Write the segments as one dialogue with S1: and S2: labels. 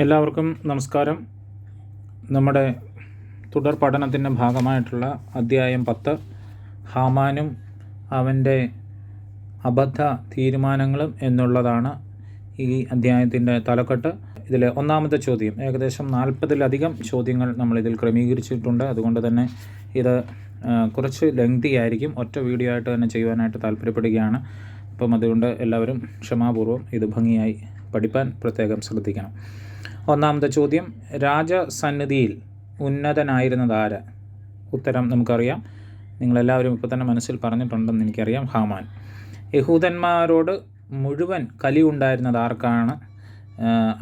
S1: എല്ലാവർക്കും നമസ്കാരം. നമ്മുടെ തുടർ പഠനത്തിന്റെ ഭാഗമായിട്ടുള്ള അധ്യായം പത്ത്. ഹാമാനും അവന്റെ അബദ്ധ തീരുമാനങ്ങളും എന്നുള്ളതാണ് ഈ അധ്യായത്തിന്റെ തലക്കെട്ട്. ഇതിലെ ഒന്നാമത്തെ ചോദ്യം ഏകദേശം നാൽപ്പതിലധികം ചോദ്യങ്ങൾ നമ്മൾ ഇതിൽ ക്രമീകരിച്ചിട്ടുണ്ട്. അതുകൊണ്ട് തന്നെ ഇത് കുറച്ച് ലെങ്തി ആയിരിക്കും. ഒറ്റ വീഡിയോ ആയിട്ട് തന്നെ ചെയ്യുവാനായിട്ട് താല്പര്യപ്പെടുകയാണ്. അപ്പം അതുകൊണ്ട് എല്ലാവരും ക്ഷമാപൂർവം ഇത് ഭംഗിയായി പഠിപ്പാൻ പ്രത്യേകം ശ്രദ്ധിക്കണം. ഒന്നാമത്തെ ചോദ്യം രാജസന്നിധിയിൽ ഉന്നതനായിരുന്നത് ആര് ഉത്തരം നമുക്കറിയാം. നിങ്ങളെല്ലാവരും ഇപ്പോൾ തന്നെ മനസ്സിൽ പറഞ്ഞിട്ടുണ്ടെന്ന് എനിക്കറിയാം ഹാമാൻ. യഹൂദന്മാരോട് മുഴുവൻ കലി ഉണ്ടായിരുന്നത് ആർക്കാണ്?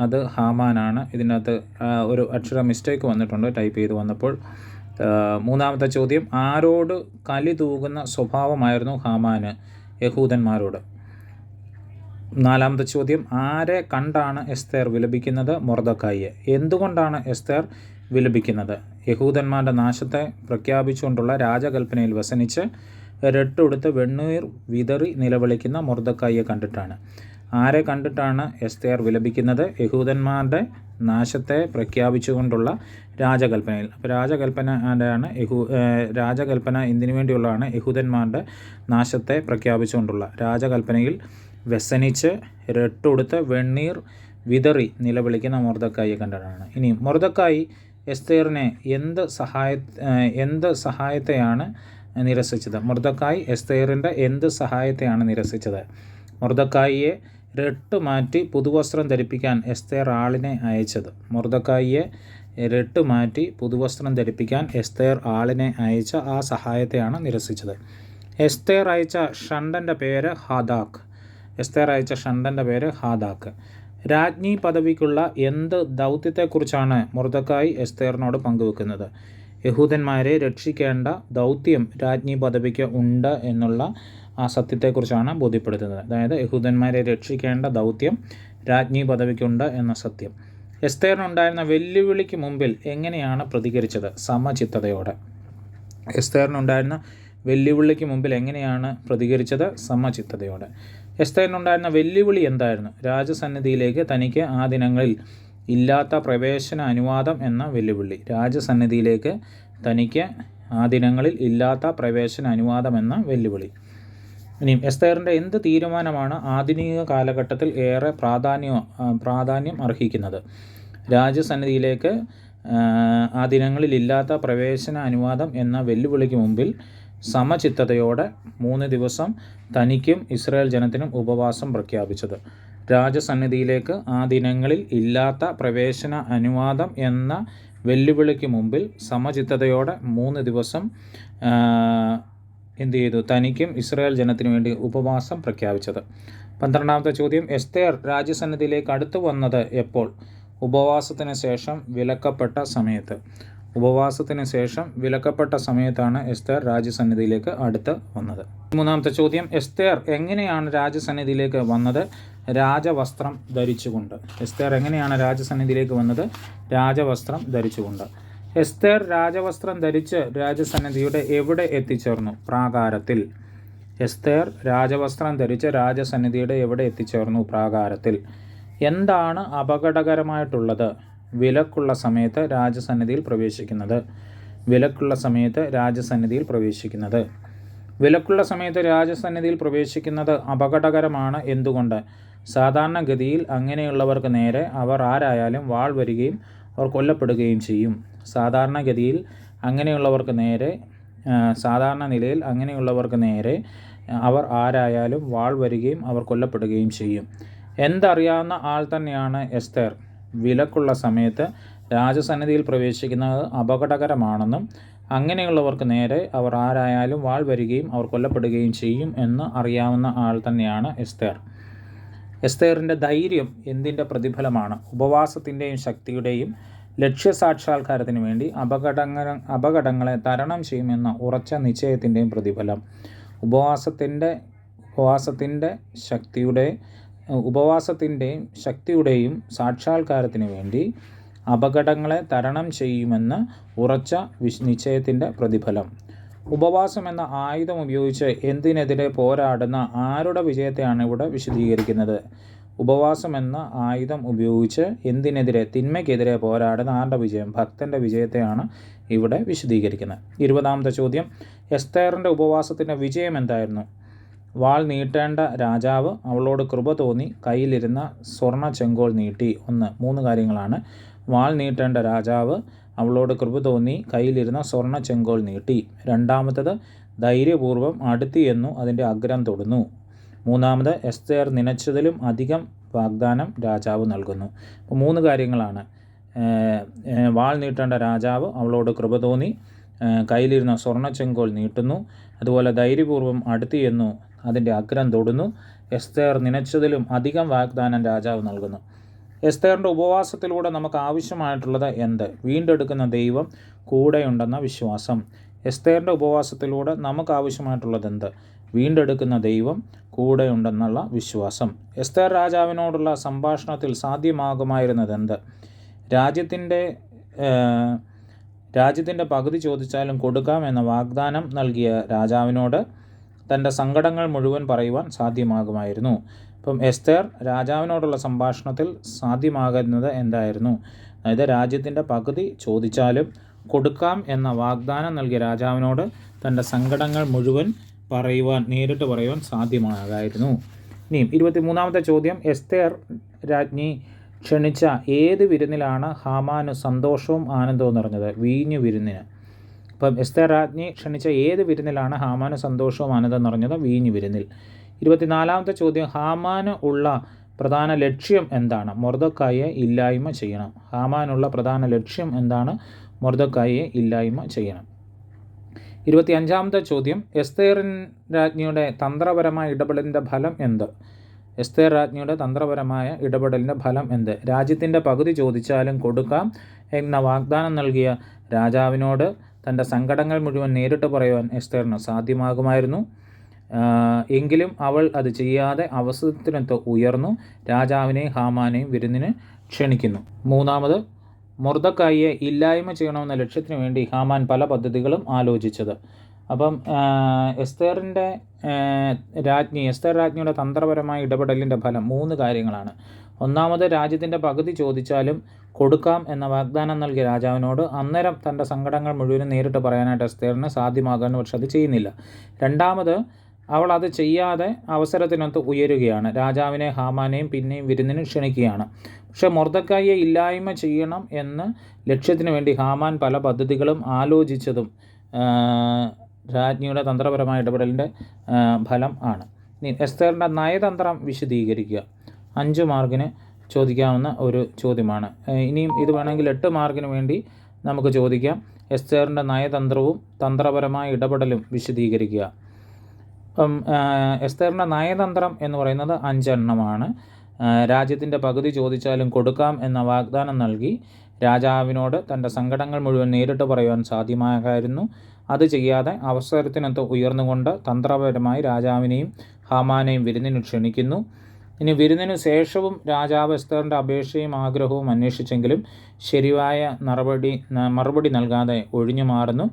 S1: അത് ഹാമാനാണ്. ഇതിനകത്ത് ഒരു അക്ഷര മിസ്റ്റേക്ക് വന്നിട്ടുണ്ട് ടൈപ്പ് ചെയ്ത് വന്നപ്പോൾ. മൂന്നാമത്തെ ചോദ്യം ആരോട് കലി തൂകുന്ന സ്വഭാവമായിരുന്നു ഹാമാന് യഹൂദന്മാരോട്? നാലാമത്തെ ചോദ്യം ആരെ കണ്ടാണ് എസ്തേർ വിലപിക്കുന്നത്? മൊർദക്കായിയെ എന്തുകൊണ്ടാണ് എസ്തേർ വിലപിക്കുന്നത്? യഹൂദന്മാരുടെ നാശത്തെ പ്രഖ്യാപിച്ചുകൊണ്ടുള്ള രാജകൽപ്പനയിൽ വസനിച്ച് രട്ടുടുത്ത് വെണ്ണീർ വിതറി നിലവിളിക്കുന്ന മൊർദക്കായിയെ കണ്ടിട്ടാണ്. ആരെ കണ്ടിട്ടാണ് എസ്തേർ വിലപിക്കുന്നത്? യഹൂദന്മാരുടെ നാശത്തെ പ്രഖ്യാപിച്ചുകൊണ്ടുള്ള രാജകൽപ്പനയിൽ. അപ്പോൾ രാജകൽപ്പന ആണ് യഹൂ രാജകൽപ്പന എന്തിനു വേണ്ടിയുള്ളതാണ് യഹൂദന്മാരുടെ നാശത്തെ പ്രഖ്യാപിച്ചുകൊണ്ടുള്ള രാജകൽപ്പനയിൽ വ്യസനിച്ച് രട്ടുടുത്ത് വെണ്ണീർ വിതറി നിലവിളിക്കുന്ന മൊർദക്കായിയെ കണ്ടതാണ്. ഇനി മൊർദക്കായി എസ്തേറിനെ എന്ത് സഹായ എന്ത് സഹായത്തെയാണ് നിരസിച്ചത്? മൊർദക്കായി എസ്തേറിന്റെ എന്ത് സഹായത്തെയാണ് നിരസിച്ചത്? മൊർദക്കായിയെ രട്ട് മാറ്റി പുതുവസ്ത്രം ധരിപ്പിക്കാൻ എസ്തേർ ആളിനെ അയച്ചത്. മൊർദക്കായിയെ രട്ട് മാറ്റി പുതുവസ്ത്രം ധരിപ്പിക്കാൻ എസ്തേർ ആളിനെ അയച്ച ആ സഹായത്തെയാണ് നിരസിച്ചത്. എസ്തേർ അയച്ച ഷണ്ടന്റെ പേര് ഹാദാക്ക് എസ്തേർ അയച്ച ഷണ്ടന്റെ പേര് ഹാദാക്ക്. രാജ്ഞി പദവിക്കുള്ള എന്ത് ദൗത്യത്തെക്കുറിച്ചാണ് മുർദക്കായി എസ്തേറിനോട് പങ്കുവെക്കുന്നത്? യഹൂദന്മാരെ രക്ഷിക്കേണ്ട ദൗത്യം രാജ്ഞി പദവിക്ക് ഉണ്ട് എന്നുള്ള ആ സത്യത്തെക്കുറിച്ചാണ് ബോധ്യപ്പെടുത്തുന്നത്. അതായത് യഹൂദന്മാരെ രക്ഷിക്കേണ്ട ദൗത്യം രാജ്ഞി പദവിക്കുണ്ട് എന്ന സത്യം. എസ്തേറിനുണ്ടായിരുന്ന വെല്ലുവിളിക്ക് മുമ്പിൽ എങ്ങനെയാണ് പ്രതികരിച്ചത്? സമചിത്തതയോടെ. എസ്തേറിനുണ്ടായിരുന്ന വെല്ലുവിളിക്ക് മുമ്പിൽ എങ്ങനെയാണ് പ്രതികരിച്ചത്? സമചിത്തതയോടെ. എസ്തേറിനുണ്ടായിരുന്ന വെല്ലുവിളി എന്തായിരുന്നു? രാജസന്നിധിയിലേക്ക് തനിക്ക് ആ ദിനങ്ങളിൽ ഇല്ലാത്ത പ്രവേശന അനുവാദം എന്ന വെല്ലുവിളി. രാജസന്നിധിയിലേക്ക് തനിക്ക് ആ ദിനങ്ങളിൽ ഇല്ലാത്ത പ്രവേശന അനുവാദം എന്ന വെല്ലുവിളി. ഇനിയും എസ്തേറിന്റെ എന്ത് തീരുമാനമാണ് ആധുനിക കാലഘട്ടത്തിൽ ഏറെ പ്രാധാന്യം പ്രാധാന്യം അർഹിക്കുന്നത്? രാജസന്നിധിയിലേക്ക് ആ ദിനങ്ങളിൽ ഇല്ലാത്ത പ്രവേശന അനുവാദം എന്ന വെല്ലുവിളിക്ക് മുമ്പിൽ സമചിത്തതയോടെ മൂന്ന് ദിവസം തനിക്കും ഇസ്രായേൽ ജനത്തിനും ഉപവാസം പ്രഖ്യാപിച്ചത്. രാജസന്നിധിയിലേക്ക് ആ ദിനങ്ങളിൽ ഇല്ലാത്ത പ്രവേശന അനുവാദം എന്ന വെല്ലുവിളിക്ക് മുമ്പിൽ സമചിത്തതയോടെ മൂന്ന് ദിവസം എന്തു ചെയ്തു? തനിക്കും ഇസ്രായേൽ ജനത്തിനു വേണ്ടി ഉപവാസം പ്രഖ്യാപിച്ചത്. പന്ത്രണ്ടാമത്തെ ചോദ്യം എസ്തേർ രാജ്യസന്നിധിയിലേക്ക് അടുത്തു വന്നത് എപ്പോൾ? ഉപവാസത്തിന് ശേഷം വിലക്കപ്പെട്ട സമയത്ത്. ഉപവാസത്തിന് ശേഷം വിലക്കപ്പെട്ട സമയത്താണ് എസ്തേർ രാജ്യസന്നിധിയിലേക്ക് അടുത്ത് വന്നത്. മൂന്നാമത്തെ ചോദ്യം എസ്തേർ എങ്ങനെയാണ് രാജസന്നിധിയിലേക്ക് വന്നത്? രാജവസ്ത്രം ധരിച്ചുകൊണ്ട്. എസ്തേർ എങ്ങനെയാണ് രാജസന്നിധിയിലേക്ക് വന്നത്? രാജവസ്ത്രം ധരിച്ചുകൊണ്ട്. എസ്തേർ രാജവസ്ത്രം ധരിച്ച് രാജസന്നിധിയുടെ എവിടെ എത്തിച്ചേർന്നു? പ്രാകാരത്തിൽ. എസ്തേർ രാജവസ്ത്രം ധരിച്ച് രാജസന്നിധിയുടെ എവിടെ എത്തിച്ചേർന്നു? പ്രാകാരത്തിൽ. എന്താണ് അപകടകരമായിട്ടുള്ളത്? വിലക്കുള്ള സമയത്ത് രാജസന്നിധിയിൽ പ്രവേശിക്കുന്നത്. വിലക്കുള്ള സമയത്ത് രാജസന്നിധിയിൽ പ്രവേശിക്കുന്നത്. വിലക്കുള്ള സമയത്ത് രാജസന്നിധിയിൽ പ്രവേശിക്കുന്നത് അപകടകരമാണ് എന്തുകൊണ്ട്? സാധാരണഗതിയിൽ അങ്ങനെയുള്ളവർക്ക് നേരെ അവർ ആരായാലും വാൾ വരികയും അവർ കൊല്ലപ്പെടുകയും ചെയ്യും. സാധാരണഗതിയിൽ അങ്ങനെയുള്ളവർക്ക് നേരെ സാധാരണ നിലയിൽ അങ്ങനെയുള്ളവർക്ക് നേരെ അവർ ആരായാലും വാൾ വരികയും അവർ കൊല്ലപ്പെടുകയും ചെയ്യും. എന്തറിയാവുന്ന ആൾ തന്നെയാണ് എസ്തേർ. വിലക്കുള്ള സമയത്ത് രാജസന്നിധിയിൽ പ്രവേശിക്കുന്നത് അപകടകരമാണെന്നും അങ്ങനെയുള്ളവർക്ക് നേരെ അവർ ആരായാലും വാൾ വരികയും അവർ കൊല്ലപ്പെടുകയും ചെയ്യും എന്ന് അറിയാവുന്ന ആൾ തന്നെയാണ് എസ്തേർ. എസ്തേറിന്റെ ധൈര്യം എന്തിന്റെ പ്രതിഫലമാണ്? ഉപവാസത്തിന്റെയും ശക്തിയുടെയും ലക്ഷ്യസാക്ഷാത്കാരത്തിന് വേണ്ടി അപകടങ്ങൾ അപകടങ്ങളെ തരണം ചെയ്യുമെന്ന ഉറച്ച നിശ്ചയത്തിന്റെയും പ്രതിഫലം. ഉപവാസത്തിന്റെ ഉപവാസത്തിന്റെ ശക്തിയുടെ ഉപവാസത്തിന്റെയും ശക്തിയുടെയും സാക്ഷാത്കാരത്തിന് വേണ്ടി അപകടങ്ങളെ തരണം ചെയ്യുമെന്ന് ഉറച്ച വിശ് നിശ്ചയത്തിന്റെ പ്രതിഫലം. ഉപവാസം എന്ന ആയുധം ഉപയോഗിച്ച് എന്തിനെതിരെ പോരാടുന്ന ആരുടെ വിജയത്തെയാണ് ഇവിടെ വിശദീകരിക്കുന്നത്? ഉപവാസം എന്ന ആയുധം ഉപയോഗിച്ച് എന്തിനെതിരെ തിന്മയ്ക്കെതിരെ പോരാടുന്ന ആരുടെ വിജയം ഭക്തന്റെ വിജയത്തെയാണ് ഇവിടെ വിശദീകരിക്കുന്നത്. ഇരുപതാമത്തെ ചോദ്യം. എസ്തേറിന്റെ ഉപവാസത്തിന്റെ വിജയം എന്തായിരുന്നു? വാൾ നീട്ടേണ്ട രാജാവ് അവളോട് കൃപ തോന്നി കയ്യിലിരുന്ന സ്വർണ ചെങ്കോൾ നീട്ടി. ഒന്ന് മൂന്ന് കാര്യങ്ങളാണ്. വാൾ നീട്ടേണ്ട രാജാവ് അവളോട് കൃപ തോന്നി കയ്യിലിരുന്ന സ്വർണ ചെങ്കോൾ നീട്ടി. രണ്ടാമത്തത് ധൈര്യപൂർവം അടുത്തിയെന്നു അതിന്റെ അഗ്രം തൊടുന്നു. മൂന്നാമത് എസ്തേർ നനച്ചതിലും അധികം വാഗ്ദാനം രാജാവ് നൽകുന്നു. അപ്പോൾ മൂന്ന് കാര്യങ്ങളാണ്. വാൾ നീട്ടേണ്ട രാജാവ് അവളോട് കൃപ തോന്നി കയ്യിലിരുന്ന സ്വർണ ചെങ്കോൽ നീട്ടുന്നു അതുപോലെ ധൈര്യപൂർവം അടുത്തിയെന്നു അതിന്റെ അഗ്രം തൊടുന്നു. എസ്തേർ നനച്ചതിലും അധികം വാഗ്ദാനം രാജാവ് നൽകുന്നു. എസ്തേറിന്റെ ഉപവാസത്തിലൂടെ നമുക്ക് ആവശ്യമായിട്ടുള്ളത് എന്ത്? വീണ്ടെടുക്കുന്ന ദൈവം കൂടെയുണ്ടെന്ന വിശ്വാസം. എസ്തേറിന്റെ ഉപവാസത്തിലൂടെ നമുക്ക് ആവശ്യമായിട്ടുള്ളത് എന്ത്? വീണ്ടെടുക്കുന്ന ദൈവം കൂടെയുണ്ടെന്നുള്ള വിശ്വാസം. എസ്തേർ രാജാവിനോടുള്ള സംഭാഷണത്തിൽ സാധ്യമാകുമായിരുന്നത് എന്ത്? രാജ്യത്തിന്റെ രാജ്യത്തിന്റെ പകുതി ചോദിച്ചാലും കൊടുക്കാം എന്ന വാഗ്ദാനം നൽകിയ രാജാവിനോട് തന്റെ സങ്കടങ്ങൾ മുഴുവൻ പറയുവാൻ സാധ്യമാകുമായിരുന്നു. ഇപ്പം എസ്തേർ രാജാവിനോടുള്ള സംഭാഷണത്തിൽ സാധ്യമാകുന്നത് എന്തായിരുന്നു? അതായത് രാജ്യത്തിന്റെ പകുതി ചോദിച്ചാലും കൊടുക്കാം എന്ന വാഗ്ദാനം നൽകിയ രാജാവിനോട് തന്റെ സങ്കടങ്ങൾ മുഴുവൻ പറയുവാൻ നേരിട്ട് പറയുവാൻ സാധ്യമാകായിരുന്നു. ഇനിയും ഇരുപത്തി മൂന്നാമത്തെ ചോദ്യം. എസ്തേർ രാജ്ഞി ക്ഷണിച്ച ഏത് വിരുന്നിലാണ് ഹാമാന് സന്തോഷവും ആനന്ദവും നിറഞ്ഞത്? വീഞ്ഞു വിരുന്നിന്. ഇപ്പം എസ്തേർ രാജ്ഞി ക്ഷണിച്ച ഏത് വിരുന്നിലാണ് ഹാമാന് സന്തോഷവും ആനന്ദം നിറഞ്ഞത്? വീഞ്ഞു വിരുന്നിൽ. ഇരുപത്തിനാലാമത്തെ ചോദ്യം ഹാമാന് ഉള്ള പ്രധാന ലക്ഷ്യം എന്താണ്? മൊർദക്കായെ ഇല്ലായ്മ ചെയ്യണം. ഹാമാനുള്ള പ്രധാന ലക്ഷ്യം എന്താണ്? മൊർദക്കായെ ഇല്ലായ്മ ചെയ്യണം. ഇരുപത്തി അഞ്ചാമത്തെ ചോദ്യം എസ്തേറിൻ രാജ്ഞിയുടെ തന്ത്രപരമായ ഇടപെടലിന്റെ ഫലം എന്ത്? എസ്തേർ രാജ്ഞിയുടെ തന്ത്രപരമായ ഇടപെടലിന്റെ ഫലം എന്ത്? രാജ്യത്തിന്റെ പകുതി ചോദിച്ചാലും കൊടുക്കാം എന്ന വാഗ്ദാനം നൽകിയ രാജാവിനോട് തന്റെ സങ്കടങ്ങൾ മുഴുവൻ നേരിട്ട് പറയുവാൻ എസ്തേറിന് സാധ്യമാകുമായിരുന്നു. എങ്കിലും അവൾ അത് ചെയ്യാതെ അവസരത്തിനൊത്ത് ഉയർന്നു രാജാവിനെയും ഹാമാനെയും വിരുന്നിന് ക്ഷണിക്കുന്നു. മൂന്നാമത് മുർദക്കായിയെ ഇല്ലായ്മ ചെയ്യണമെന്ന ലക്ഷ്യത്തിന് വേണ്ടി ഹാമാൻ പല പദ്ധതികളും ആലോചിച്ചത്. അപ്പം എസ്തേറിന്റെ രാജ്ഞി എസ്തേർ രാജ്ഞിയുടെ തന്ത്രപരമായ ഇടപെടലിന്റെ ഫലം മൂന്ന് കാര്യങ്ങളാണ്. ഒന്നാമത് രാജ്യത്തിന്റെ പകുതി ചോദിച്ചാലും കൊടുക്കാം എന്ന വാഗ്ദാനം നൽകിയ രാജാവിനോട് അന്നേരം തന്റെ സങ്കടങ്ങൾ മുഴുവനും നേരിട്ട് പറയാനായിട്ട് എസ്തേറിന് സാധ്യമാകാൻ പക്ഷെ അത് ചെയ്യുന്നില്ല. രണ്ടാമത് അവൾ അത് ചെയ്യാതെ അവസരത്തിനൊത്ത് ഉയരുകയാണ്. രാജാവിനെ ഹാമാനെയും പിന്നെയും വിരുന്നിന് ക്ഷണിക്കുകയാണ്. പക്ഷെ മൊർദക്കായിയെ ഇല്ലായ്മ ചെയ്യണം എന്ന് ലക്ഷ്യത്തിന് വേണ്ടി ഹാമാൻ പല പദ്ധതികളും ആലോചിച്ചതും രാജ്ഞിയുടെ തന്ത്രപരമായ ഇടപെടലിന്റെ ഫലം ആണ്. എസ്തേറിന്റെ നയതന്ത്രം വിശദീകരിക്കുക. അഞ്ച് മാർക്കിന് ചോദിക്കാവുന്ന ഒരു ചോദ്യമാണ്. ഇനിയും ഇത് വേണമെങ്കിൽ എട്ട് മാർക്കിന് വേണ്ടി നമുക്ക് ചോദിക്കാം. എസ്തേറിന്റെ നയതന്ത്രവും തന്ത്രപരമായ ഇടപെടലും വിശദീകരിക്കുക. അപ്പം എസ്തേറിന്റെ നയതന്ത്രം എന്ന് പറയുന്നത് അഞ്ചെണ്ണമാണ്. രാജ്യത്തിന്റെ പകുതി ചോദിച്ചാലും കൊടുക്കാം എന്ന വാഗ്ദാനം നൽകി രാജാവിനോട് തന്റെ സങ്കടങ്ങൾ മുഴുവൻ നേരിട്ട് പറയുവാൻ സാധ്യമാകായിരുന്നു. അത് ചെയ്യാതെ അവസരത്തിനൊത്ത് ഉയർന്നുകൊണ്ട് തന്ത്രപരമായി രാജാവിനെയും ഹാമാനെയും വിരുന്നിന് ക്ഷണിക്കുന്നു. ഇനി വിരുന്നിനു ശേഷവും രാജാവ് എസ്തറിന്റെ അപേക്ഷയും ആഗ്രഹവും അന്വേഷിച്ചെങ്കിലും ശരിയായ നടപടി മറുപടി നൽകാതെ ഒഴിഞ്ഞു മാറുന്നു.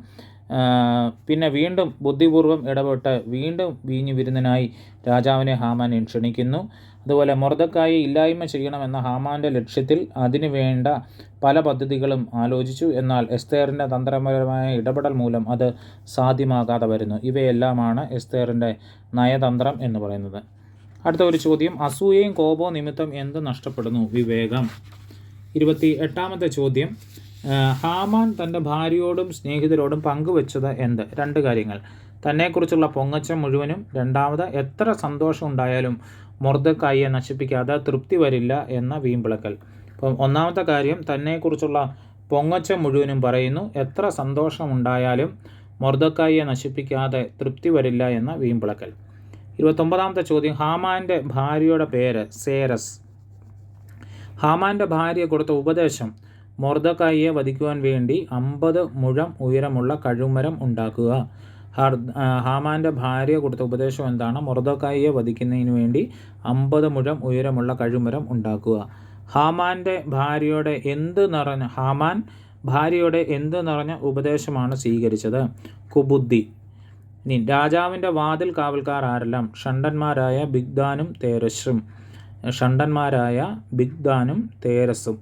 S1: പിന്നെ വീണ്ടും ബുദ്ധിപൂർവം ഇടപെട്ട് വീണ്ടും വീഞ്ഞു വിരുന്നിനായി രാജാവിനെ ഹാമാൻ ക്ഷണിക്കുന്നു. അതുപോലെ മൊർദക്കായി ഇല്ലായ്മ ചെയ്യണമെന്ന ഹാമാന്റെ ലക്ഷ്യത്തിൽ അതിനു വേണ്ട പല പദ്ധതികളും ആലോചിച്ചു. എന്നാൽ എസ്തേറിന്റെ തന്ത്രപരമായ ഇടപെടൽ മൂലം അത് സാധ്യമാകാതെ വരുന്നു. ഇവയെല്ലാമാണ് എസ്തേറിന്റെ നയതന്ത്രം എന്ന് പറയുന്നത്. അടുത്ത ഒരു ചോദ്യം. അസൂയയും കോപവും നിമിത്തം എന്ത് നഷ്ടപ്പെടുന്നു? വിവേകം. ഇരുപത്തി എട്ടാമത്തെ ചോദ്യം. ഹാമാൻ തന്റെ ഭാര്യയോടും സ്നേഹിതരോടും പങ്കുവെച്ചത് എന്ത്? രണ്ട് കാര്യങ്ങൾ. തന്നെക്കുറിച്ചുള്ള പൊങ്ങച്ചം മുഴുവനും. രണ്ടാമത് എത്ര സന്തോഷം ഉണ്ടായാലും മൊർദക്കായിയെ നശിപ്പിക്കാതെ തൃപ്തി വരില്ല എന്ന വീമ്പിളക്കൽ. അപ്പം ഒന്നാമത്തെ കാര്യം തന്നെക്കുറിച്ചുള്ള പൊങ്ങച്ചം മുഴുവനും പറയുന്നു. എത്ര സന്തോഷമുണ്ടായാലും മൊർദക്കായിയെ നശിപ്പിക്കാതെ തൃപ്തി വരില്ല എന്ന വീമ്പിളക്കൽ. ഇരുപത്തൊമ്പതാമത്തെ ചോദ്യം ഹാമാന്റെ ഭാര്യയുടെ പേര് സേരസ്. ഹാമാന്റെ ഭാര്യ കൊടുത്ത ഉപദേശം മൊർദക്കായിയെ വധിക്കുവാൻ വേണ്ടി അമ്പത് മുഴം ഉയരമുള്ള കഴുമരം ഉണ്ടാക്കുക. ഹാമാന്റെ ഭാര്യ കൊടുത്ത ഉപദേശം എന്താണ്? മൊർദക്കായിയെ വധിക്കുന്നതിന് വേണ്ടി അമ്പത് മുഴം ഉയരമുള്ള കഴുമരം ഉണ്ടാക്കുക. ഹാമാന്റെ ഭാര്യയുടെ എന്ത് നിറഞ്ഞ ഹാമാൻ ഭാര്യയുടെ എന്ത് നിറഞ്ഞ ഉപദേശമാണ് സ്വീകരിച്ചത്? കുബുദ്ധി. രാജാവിന്റെ വാതിൽ കാവൽക്കാർ ആരെല്ലാം ഷണ്ടന്മാരായ ബിഗ്ദാനും തേരശ്രും ഷണ്ടന്മാരായ ബിഗ്ദാനും തേരസും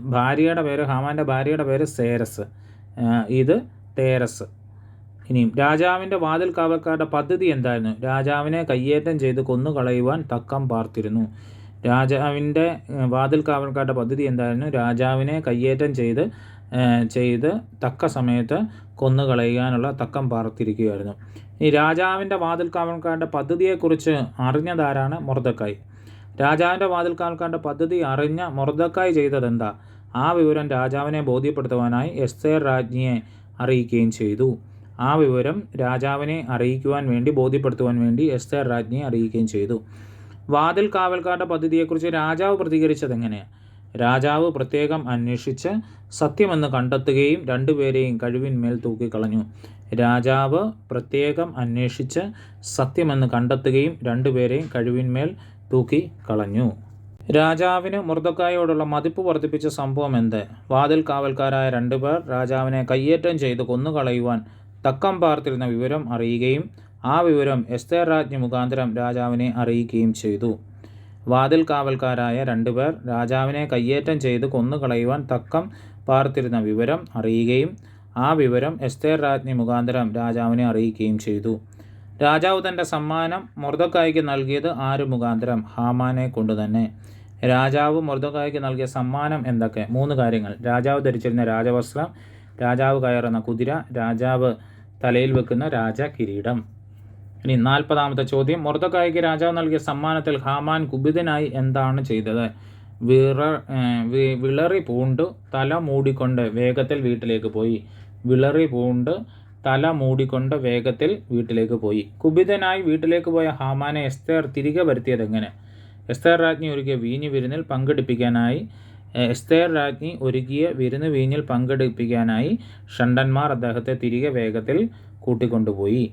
S1: ഭാര്യയുടെ പേര് ഹാമാന്റെ ഭാര്യയുടെ പേര് സേരസ്. ഇത് തേരസ് ഇനിയും രാജാവിന്റെ വാതിൽ കാവൽക്കാരുടെ പദ്ധതി എന്തായിരുന്നു? രാജാവിനെ കയ്യേറ്റം ചെയ്ത് കൊന്നുകളയുവാൻ തക്കം പാർത്തിരുന്നു. രാജാവിന്റെ വാതിൽ കാവൽക്കാരുടെ പദ്ധതി എന്തായിരുന്നു? രാജാവിനെ കയ്യേറ്റം ചെയ്ത് ചെയ്ത് തക്ക സമയത്ത് കൊന്നുകളയാനുള്ള തക്കം പാർത്തിരിക്കുകയായിരുന്നു. ഈ രാജാവിന്റെ വാതിൽ കാവൽക്കാരുടെ പദ്ധതിയെക്കുറിച്ച് അറിഞ്ഞതാരാണ് മൊർദക്കായി രാജാവിന്റെ വാതിൽ കാവൽക്കാരുടെ പദ്ധതി അറിഞ്ഞ മൊർദക്കായി ചെയ്തതെന്താ? ആ വിവരം രാജാവിനെ ബോധ്യപ്പെടുത്തുവാനായി എസ്തേർ രാജ്ഞിയെ അറിയിക്കുകയും ചെയ്തു. ആ വിവരം രാജാവിനെ അറിയിക്കുവാൻ വേണ്ടി ബോധ്യപ്പെടുത്തുവാൻ വേണ്ടി എസ്തേർ രാജ്ഞിയെ അറിയിക്കുകയും ചെയ്തു. വാതിൽ കാവൽക്കാരുടെ പദ്ധതിയെക്കുറിച്ച് രാജാവ് പ്രതികരിച്ചത് എങ്ങനെയാണ് രാജാവ് പ്രത്യേകം അന്വേഷിച്ച് സത്യമെന്ന് കണ്ടെത്തുകയും രണ്ടുപേരെയും കഴിവിന്മേൽ തൂക്കിക്കളഞ്ഞു. രാജാവ് പ്രത്യേകം അന്വേഷിച്ച് സത്യമെന്ന് കണ്ടെത്തുകയും രണ്ടുപേരെയും കഴിവിന്മേൽ തൂക്കി കളഞ്ഞു രാജാവിന് മുർദക്കായോടുള്ള മതിപ്പ് വർദ്ധിപ്പിച്ച സംഭവം എന്ത്? വാതിൽ കാവൽക്കാരായ രണ്ടുപേർ രാജാവിനെ കയ്യേറ്റം ചെയ്ത് കൊന്നുകളയുവാൻ തക്കം പാർത്തിരുന്ന വിവരം അറിയുകയും ആ വിവരം എസ്തേർ രാജ്ഞി മുഖാന്തരം രാജാവിനെ അറിയിക്കുകയും ചെയ്തു. വാതിൽ കാവൽക്കാരായ രണ്ടുപേർ രാജാവിനെ കയ്യേറ്റം ചെയ്ത് കൊന്നുകളയുവാൻ തക്കം പാർത്തിരുന്ന വിവരം അറിയുകയും ആ വിവരം എസ്തേർ രാജ്ഞി മുഖാന്തരം രാജാവിനെ അറിയിക്കുകയും ചെയ്തു. രാജാവ് തന്റെ സമ്മാനം മൊർദക്കായിക്ക് നൽകിയത് ആര് മുഖാന്തരം? ഹാമാനെ കൊണ്ടുതന്നെ രാജാവ് മൊർദക്കായിക്ക് നൽകിയ സമ്മാനം എന്തൊക്കെ? മൂന്ന് കാര്യങ്ങൾ. രാജാവ് ധരിച്ചിരുന്ന രാജവസ്ത്രം രാജാവ് കയറുന്ന കുതിര രാജാവ് തലയിൽ വെക്കുന്ന രാജ കിരീടം ഇനി നാൽപ്പതാമത്തെ ചോദ്യം. മൊർദക്കായിക്ക് രാജാവ് നൽകിയ സമ്മാനത്തിൽ ഹാമാൻ കുപിതനായി എന്താണ് ചെയ്തത്? വിറ വിളറി പൂണ്ട് തല മൂടിക്കൊണ്ട് വേഗത്തിൽ വീട്ടിലേക്ക് പോയി. വിളറി പൂണ്ട് തല മൂടിക്കൊണ്ട് വേഗത്തിൽ വീട്ടിലേക്ക് പോയി. കുപിതനായി വീട്ടിലേക്ക് പോയ ഹാമാനെ എസ്തേർ തിരികെ വരുത്തിയത് എങ്ങനെ? എസ്തേർ രാജ്ഞി ഒരുക്കിയ വീഞ്ഞ് വിരുന്നിൽ പങ്കെടുപ്പിക്കാനായി എസ്തേർ രാജ്ഞി ഒരുക്കിയ വിരുന്ന് വീഞ്ഞിൽ പങ്കെടുപ്പിക്കാനായി ഷണ്ടന്മാർ അദ്ദേഹത്തെ തിരികെ വേഗത്തിൽ കൂട്ടിക്കൊണ്ടുപോയി.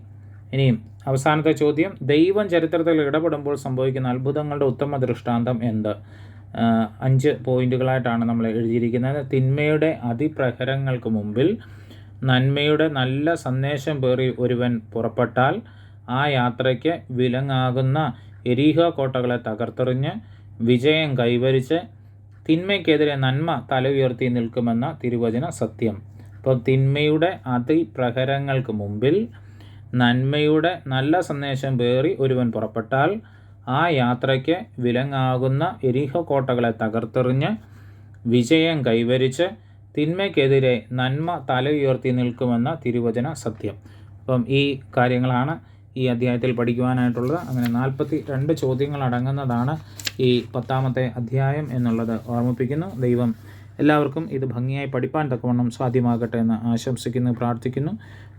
S1: ഇനിയും അവസാനത്തെ ചോദ്യം ദൈവം ചരിത്രത്തിൽ ഇടപെടുമ്പോൾ സംഭവിക്കുന്ന അത്ഭുതങ്ങളുടെ ഉത്തമ ദൃഷ്ടാന്തം എന്ത്? അഞ്ച് പോയിന്റുകളായിട്ടാണ് നമ്മൾ എഴുതിയിരിക്കുന്നത്. തിന്മയുടെ അതിപ്രഹരങ്ങൾക്ക് മുമ്പിൽ നന്മയുടെ നല്ല സന്ദേശം പേറി ഒരുവൻ പുറപ്പെട്ടാൽ ആ യാത്രയ്ക്ക് വിലങ്ങാകുന്ന എരീഹ കോട്ടകളെ തകർത്തെറിഞ്ഞ് വിജയം കൈവരിച്ച് തിന്മയ്ക്കെതിരെ നന്മ തല ഉയർത്തി നിൽക്കുമെന്ന തിരുവചന സത്യം. അപ്പോൾ തിന്മയുടെ അതിപ്രഹരങ്ങൾക്ക് മുമ്പിൽ നന്മയുടെ നല്ല സന്ദേശം വേറി ഒരുവൻ പുറപ്പെട്ടാൽ ആ യാത്രയ്ക്ക് വിലങ്ങാകുന്ന എരിഹ കോട്ടകളെ തകർത്തെറിഞ്ഞ് വിജയം കൈവരിച്ച് തിന്മയ്ക്കെതിരെ നന്മ തല ഉയർത്തി നിൽക്കുമെന്ന തിരുവചന സത്യം. അപ്പം ഈ കാര്യങ്ങളാണ് ഈ അധ്യായത്തിൽ പഠിക്കുവാനായിട്ടുള്ളത്. അങ്ങനെ നാൽപ്പത്തി രണ്ട് ചോദ്യങ്ങൾ അടങ്ങുന്നതാണ് ഈ പത്താമത്തെ അധ്യായം എന്നുള്ളത് ഓർമ്മിപ്പിക്കുന്നു. ദൈവം എല്ലാവർക്കും ഇത് ഭംഗിയായി പഠിപ്പാൻ തക്കവണ്ണം സാധ്യമാകട്ടെ എന്ന് ആശംസിക്കുന്നു പ്രാർത്ഥിക്കുന്നു.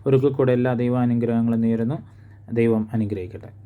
S1: ഒരിക്കൽ കൂടെ എല്ലാ ദൈവാനുഗ്രഹങ്ങളും നേരുന്നു. ദൈവം അനുഗ്രഹിക്കട്ടെ.